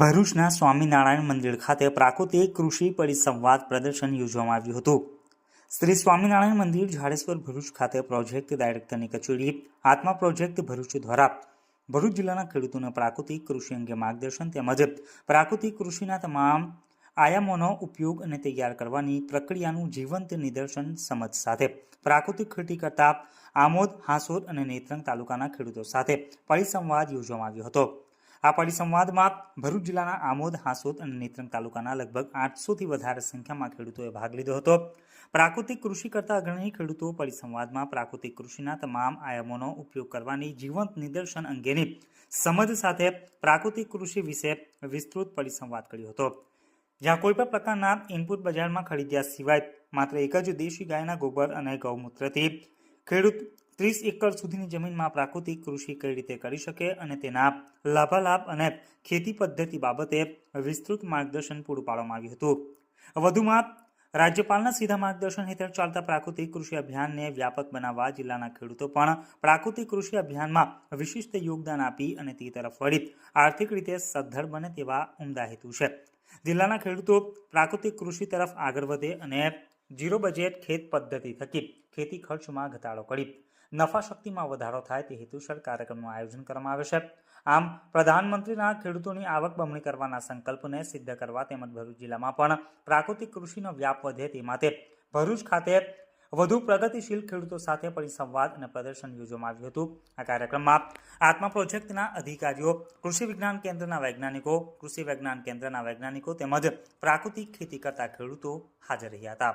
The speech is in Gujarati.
ભરૂચના સ્વામિનારાયણ મંદિર ખાતે પ્રાકૃતિક કૃષિ પરિસંવાદ પ્રદર્શન યોજવામાં આવ્યું હતું. શ્રી સ્વામિનારાયણ મંદિર ઝાડેશ્વર ભરૂચ ખાતે પ્રોજેક્ટ ડાયરેક્ટરની કચેરી, આત્મા પ્રોજેક્ટ ભરૂચ દ્વારા ભરૂચ જિલ્લાના ખેડૂતોને પ્રાકૃતિક કૃષિ અંગે માર્ગદર્શન તેમજ પ્રાકૃતિક કૃષિના તમામ આયામોનો ઉપયોગ અને તૈયાર કરવાની પ્રક્રિયાનું જીવંત નિદર્શન સમજ સાથે, પ્રાકૃતિક ખેતી કરતા આમોદ, હાંસોદ અને નેત્રંગ તાલુકાના ખેડૂતો સાથે પરિસંવાદ યોજવામાં આવ્યો હતો. આ પરિસંવાદમાં ભરૂચ જિલ્લાના આમોદ, હાંસોદ અને નેત્રંગ તાલુકાના લગભગ આઠસોથી વધારે સંખ્યામાં ખેડૂતોએ ભાગ લીધો હતો. પ્રાકૃતિક કૃષિ કરતા અગ્રણી ખેડૂતો પરિસંવાદમાં પ્રાકૃતિક કૃષિના તમામ આયામોનો ઉપયોગ કરવાની જીવંત નિદર્શન અંગેની સમજ સાથે પ્રાકૃતિક કૃષિ વિશે વિસ્તૃત પરિસંવાદ કર્યો હતો. જ્યાં કોઈ પણ પ્રકારના ઇનપુટ બજારમાં ખરીદ્યા સિવાય માત્ર એક જ દેશી ગાયના ગોબર અને ગૌમૂત્રથી ખેડૂત ત્રીસ એકર સુધીની જમીનમાં પ્રાકૃતિક કૃષિ કઈ રીતે કરી શકે અને તેના લાભાલાભ અને ખેતી પદ્ધતિ બાબતે વિસ્તૃત માર્ગદર્શન પૂરું પાડવામાં આવ્યું હતું. વધુમાં, રાજ્યપાલના સીધા માર્ગદર્શન હેઠળ ચાલતા પ્રાકૃતિક કૃષિ અભિયાનને વ્યાપક બનાવવા જિલ્લાના ખેડૂતો પણ પ્રાકૃતિક કૃષિ અભિયાનમાં વિશિષ્ટ યોગદાન આપી અને તે તરફ વળી આર્થિક રીતે સદ્ધર બને તેવા ઉમદા હેતુ છે. જિલ્લાના ખેડૂતો પ્રાકૃતિક કૃષિ તરફ આગળ વધે અને ઝીરો બજેટ ખેત પદ્ધતિ થકી ખેતી ખર્ચમાં ઘટાડો કરી. નફા શક્તિમાં વધારો થાય તે હેતુસર કાર્યક્રમનું આયોજન કરવામાં આવે છે. આમ, પ્રધાનમંત્રીના ખેડૂતોની આવક બમણી કરવાના સંકલ્પને સિદ્ધ કરવા તેમજ ભરૂચ જિલ્લામાં પણ પ્રાકૃતિક કૃષિનો વ્યાપ વધે તે માટે ભરૂચ ખાતે વધુ પ્રગતિશીલ ખેડૂતો સાથે પરિસંવાદ અને પ્રદર્શન યોજવામાં આવ્યું હતું. આ કાર્યક્રમમાં આત્મા પ્રોજેક્ટના અધિકારીઓ, કૃષિ વિજ્ઞાન કેન્દ્રના વૈજ્ઞાનિકો, કૃષિ વિજ્ઞાન કેન્દ્રના વૈજ્ઞાનિકો તેમજ પ્રાકૃતિક ખેતી કરતા ખેડૂતો હાજર રહ્યા હતા.